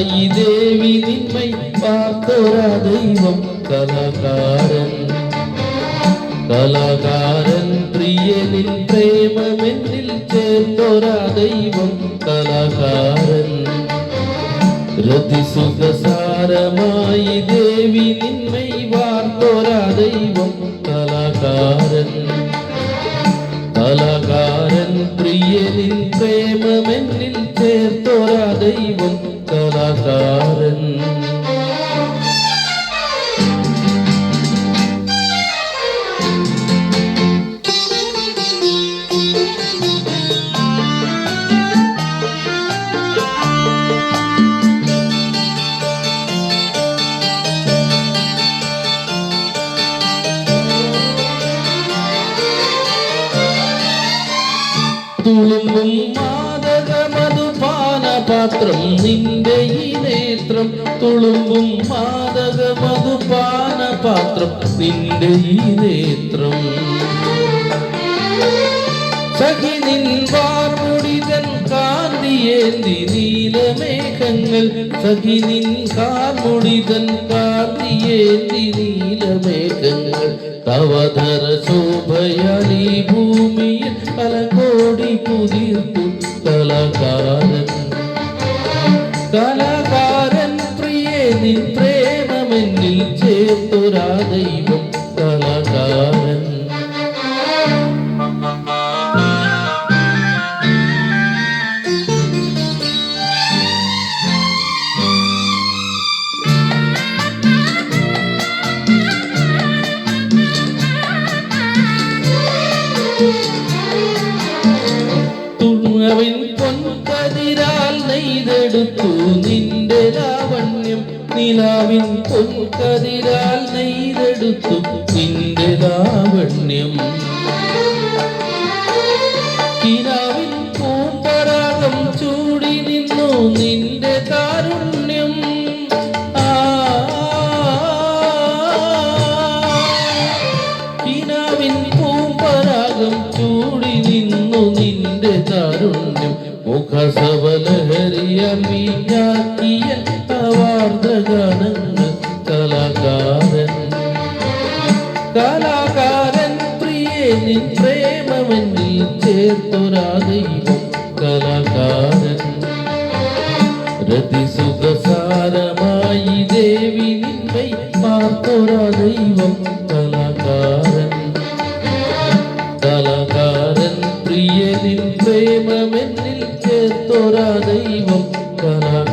കാൽ വേണം. രതിസുഖസാരമായി ദേവി നിന്മൈ പാർത്തോരാ ദൈവം കലാകാരൻ കലാകാരൻ പ്രിയനിൽ പ്രേമമെന്നിൽ ചേർത്തോരാ ദൈവം കലാകാരൻ രതിസുഖസാരമായി ദേവി നിന്മൈ വാർത്തോരാ ദൈവം കലാകാരൻ കലാകാരൻ പ്രിയനിൽ പ്രേമമെന്നിൽ ചേർത്തോരാ ദൈവം കലാകാരൻ തുളുമ്പും മാതക മധുപാനപാത്രം നിന്റെ ഈ നേത്രം തുളുമ്പും മാതക മധുപാനപാത്രം നിന്റെ ഈ നേത്രം. സഖി നിൻ വാർമുടിതൻ കാന്തിയേന്തി നീലമേഘങ്ങൾ സഖി നിൻ കാർമുടിതൻ കാന്തിയേന്തി നീലമേഘങ്ങൾ തവധര ശോഭയാലി ഭൂമിയിൽ പല കോടി കലാകാരൻ കലാകാരൻ ചേർത്തൊരാ ദൈവം കലാകാരൻ. തുണവിൻ പൊൻകതിരാൽ നെയ്തെടുത്തു നിന്റെ ലാവണ്യം നിലാവിൻ പൊൻകതിരാൽ നെയ്തെടുത്തു. നിന്റെ ലാവണ്യം നിന്റെ ചാരുണ്യം മുഖസവലഹരിയ മീയാക്കിയ അവാർദ്ധഗാനങ്ങൾ. കലാകാരൻ. കലാകാരൻ പ്രിയേ നിൻ പ്രേമമെന്നിൽ ചേർത്തൊരാ ദൈവം കലാകാരൻ. പ്രേമമെന്നിൽ ചേർത്തോരാ ദൈവം കാണാൻ